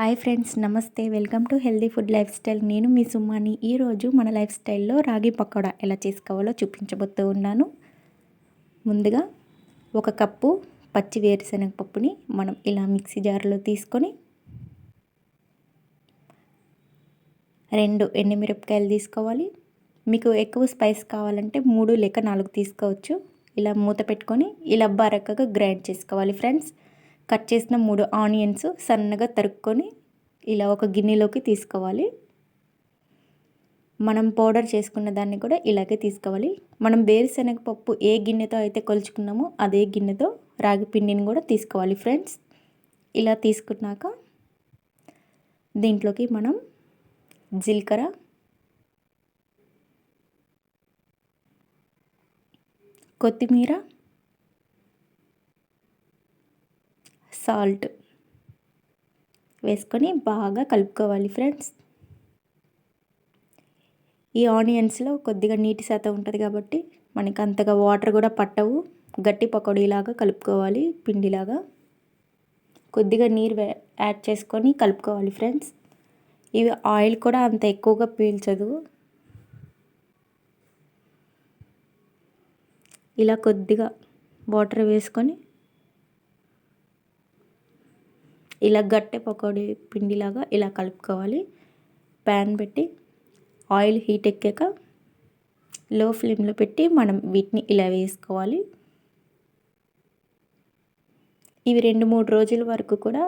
Hi friends నమస్తే. Welcome to healthy food lifestyle. నేను మీ సుమ్మాని ఈరోజు మన లైఫ్ స్టైల్లో రాగి పకోడా ఎలా చేసుకోవాలో చూపించబోతూ ఉన్నాను. ముందుగా ఒక కప్పు పచ్చి వేరుశనగ పప్పుని మనం ఇలా మిక్సీ జార్లో తీసుకొని రెండు ఎండుమిరపకాయలు తీసుకోవాలి. మీకు ఎక్కువ స్పైస్ కావాలంటే మూడు లేక నాలుగు తీసుకోవచ్చు. ఇలా మూత పెట్టుకొని ఇలా బరకగా గ్రైండ్ చేసుకోవాలి ఫ్రెండ్స్. కట్ చేసిన మూడు ఆనియన్స్ సన్నగా తరుక్కొని ఇలా ఒక గిన్నెలోకి తీసుకోవాలి. మనం పౌడర్ చేసుకున్న దాన్ని కూడా ఇలాగే తీసుకోవాలి. మనం వేరుశనగ పప్పు ఏ గిన్నెతో అయితే కొలుచుకున్నామో అదే గిన్నెతో రాగి పిండిని కూడా తీసుకోవాలి ఫ్రెండ్స్. ఇలా తీసుకున్నాక దీంట్లోకి మనం జీలకర్ర కొత్తిమీర సాల్ట్ వేసుకొని బాగా కలుపుకోవాలి ఫ్రెండ్స్. ఈ ఆనియన్స్లో కొద్దిగా నీటి శాతం ఉంటుంది కాబట్టి మనకి అంతగా వాటర్ కూడా పట్టవు. గట్టి పకోడీలాగా కలుపుకోవాలి పిండిలాగా. కొద్దిగా నీరు యాడ్ చేసుకొని కలుపుకోవాలి ఫ్రెండ్స్. ఇవి ఆయిల్ కూడా అంత ఎక్కువగా పీల్చదు. ఇలా కొద్దిగా వాటర్ వేసుకొని ఇలా గట్టె పకోడీ పిండిలాగా ఇలా కలుపుకోవాలి. ప్యాన్ పెట్టి ఆయిల్ హీట్ ఎక్కాక లో ఫ్లేమ్లో పెట్టి మనం వీటిని ఇలా వేసుకోవాలి. ఇవి రెండు మూడు రోజుల వరకు కూడా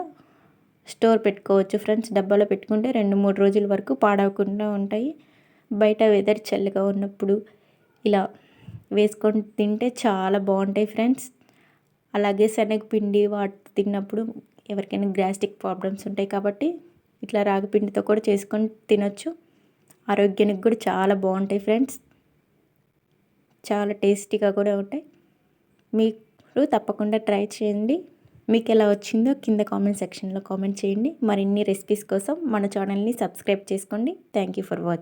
స్టోర్ పెట్టుకోవచ్చు ఫ్రెండ్స్. డబ్బాలో పెట్టుకుంటే రెండు మూడు రోజుల వరకు పాడవకుండా ఉంటాయి. బయట వెదర్ చల్లగా ఉన్నప్పుడు ఇలా వేసుకొని తింటే చాలా బాగుంటాయి ఫ్రెండ్స్. అలాగే శనగపిండి వాటి తిన్నప్పుడు ఎవరికైనా గ్యాస్ట్రిక్ ప్రాబ్లమ్స్ ఉంటాయి కాబట్టి ఇట్లా రాగిపిండితో కూడా చేసుకొని తినొచ్చు. ఆరోగ్యానికి కూడా చాలా బాగుంటాయి ఫ్రెండ్స్. చాలా టేస్టీగా కూడా ఉంటాయి. మీరు తప్పకుండా ట్రై చేయండి. మీకు ఎలా వచ్చిందో కింద కామెంట్ సెక్షన్లో కామెంట్ చేయండి. మరిన్ని రెసిపీస్ కోసం మన ఛానల్ని సబ్స్క్రైబ్ చేసుకోండి. Thank you for watching